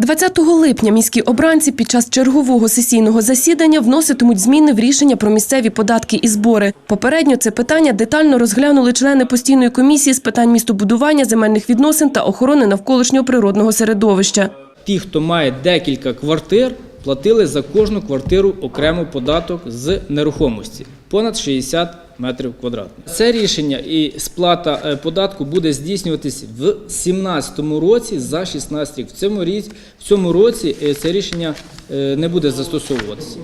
20 липня міські обранці під час чергового сесійного засідання вноситимуть зміни в рішення про місцеві податки і збори. Попередньо це питання детально розглянули члени постійної комісії з питань містобудування, земельних відносин та охорони навколишнього природного середовища. Ті, хто має декілька квартир, платили за кожну квартиру окремо податок з нерухомості понад 60 метрів квадратних. Це рішення і сплата е, податку буде здійснюватись в 2017 році за 16 рік. В цьому році е, це рішення е, не буде застосовуватися.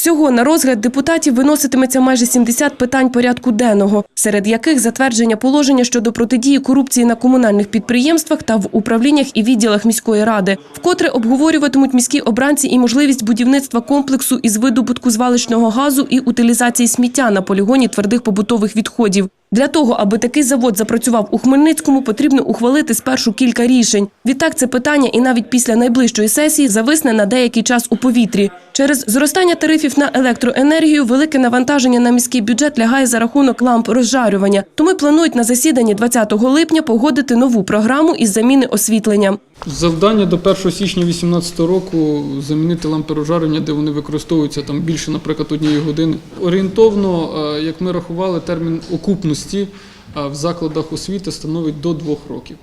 Всього на розгляд депутатів виноситиметься майже 70 питань порядку денного, серед яких затвердження положення щодо протидії корупції на комунальних підприємствах та в управліннях і відділах міської ради. Вкотре обговорюватимуть міські обранці і можливість будівництва комплексу із видобутку звалищного газу і утилізації сміття на полігоні твердих побутових відходів. Для того, аби такий завод запрацював у Хмельницькому, потрібно ухвалити спершу кілька рішень. Відтак це питання і навіть після найближчої сесії зависне на деякий час у повітрі. Через зростання тарифів на електроенергію велике навантаження на міський бюджет лягає за рахунок ламп розжарювання. Тому планують на засіданні 20 липня погодити нову програму із заміни освітлення. Завдання до 1 січня 2018 року замінити лампи розжарення, де вони використовуються там більше, наприклад, однієї години. Орієнтовно, е, як ми рахували, термін окупності е, в закладах освіти становить до двох років.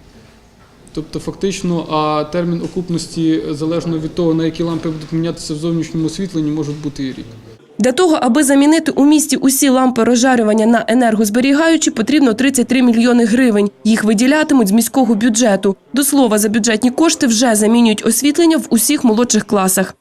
Тобто, фактично, а термін окупності залежно від того, на які лампи будуть мінятися в зовнішньому освітленні, може бути і рік. Для того, аби замінити у місті усі лампи розжарювання на енергозберігаючі, потрібно 33 мільйони гривень. Їх виділятимуть з міського бюджету. До слова, за бюджетні кошти вже замінюють освітлення в усіх молодших класах.